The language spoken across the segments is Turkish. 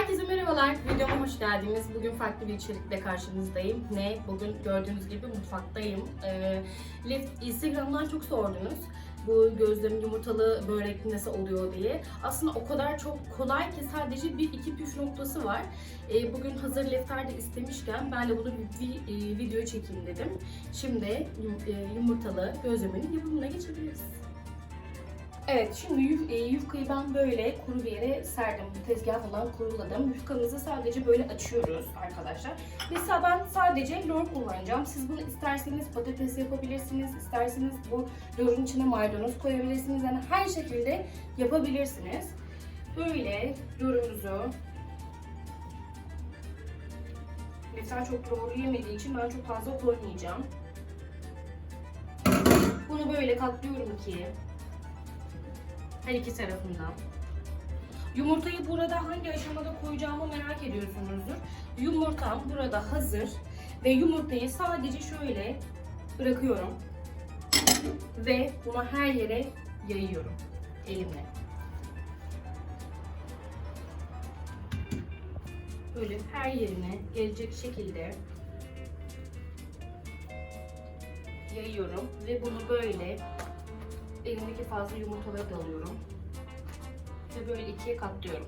Herkese merhabalar. Videoma hoş geldiniz. Bugün farklı bir içerikle karşınızdayım. Ne? Bugün gördüğünüz gibi mutfaktayım. Ee, Instagram'dan çok sordunuz. Bu gözlem yumurtalı börek nasıl oluyor diye. Aslında o kadar çok kolay ki sadece bir iki püf noktası var. Ee, bugün hazır lefter de istemişken ben de bunu bir vi- e, video çekeyim dedim. Şimdi e, yumurtalı gözlemenin yapımına geçebiliriz. Evet, şimdi yuf, e, yufkayı ben böyle kuru bir yere serdim. Tezgah falan kuruladım. Yufkamızı sadece böyle açıyoruz arkadaşlar. Mesela ben sadece lor kullanacağım. Siz bunu isterseniz patates yapabilirsiniz, isterseniz bu lorun içine maydanoz koyabilirsiniz. Yani her şekilde yapabilirsiniz. Böyle lorumuzu Mesela çok lor yemediği için ben çok fazla koymayacağım. Bunu böyle katlıyorum ki her iki tarafından. Yumurtayı burada hangi aşamada koyacağımı merak ediyorsunuzdur. Yumurtam burada hazır ve yumurtayı sadece şöyle bırakıyorum ve bunu her yere yayıyorum elimle. Böyle her yerine gelecek şekilde yayıyorum ve bunu böyle elimdeki fazla yumurtaları da alıyorum. Ve böyle ikiye katlıyorum.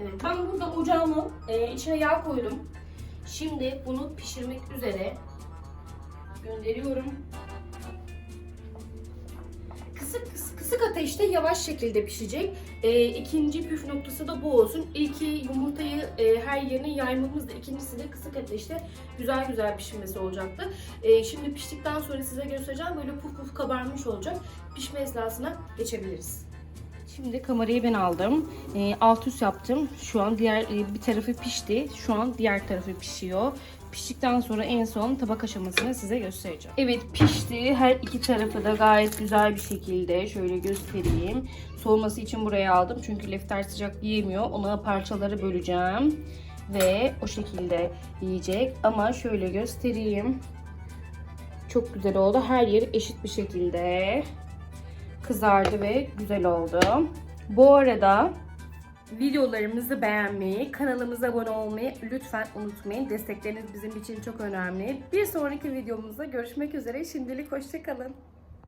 Evet, ben burada ocağımı e, içine yağ koydum. Şimdi bunu pişirmek üzere gönderiyorum. Kısık kısık, kısık ateşte yavaş şekilde pişecek. E, ikinci püf noktası da bu olsun. İlki yumurtayı e, her yerine yaymamız da ikincisi de kısık ateşte güzel güzel pişmesi olacaktı. E, şimdi piştikten sonra size göstereceğim. Böyle puf puf kabarmış olacak. Pişme esnasına geçebiliriz. Şimdi kamerayı ben aldım. E, alt üst yaptım. Şu an diğer e, bir tarafı pişti. Şu an diğer tarafı pişiyor. Piştikten sonra en son tabak aşamasını size göstereceğim. Evet pişti. Her iki tarafı da gayet güzel bir şekilde şöyle göstereyim. Soğuması için buraya aldım. Çünkü lefter sıcak yiyemiyor. Ona parçaları böleceğim. Ve o şekilde yiyecek. Ama şöyle göstereyim. Çok güzel oldu. Her yeri eşit bir şekilde kızardı ve güzel oldu. Bu arada videolarımızı beğenmeyi, kanalımıza abone olmayı lütfen unutmayın. Destekleriniz bizim için çok önemli. Bir sonraki videomuzda görüşmek üzere. Şimdilik hoşçakalın.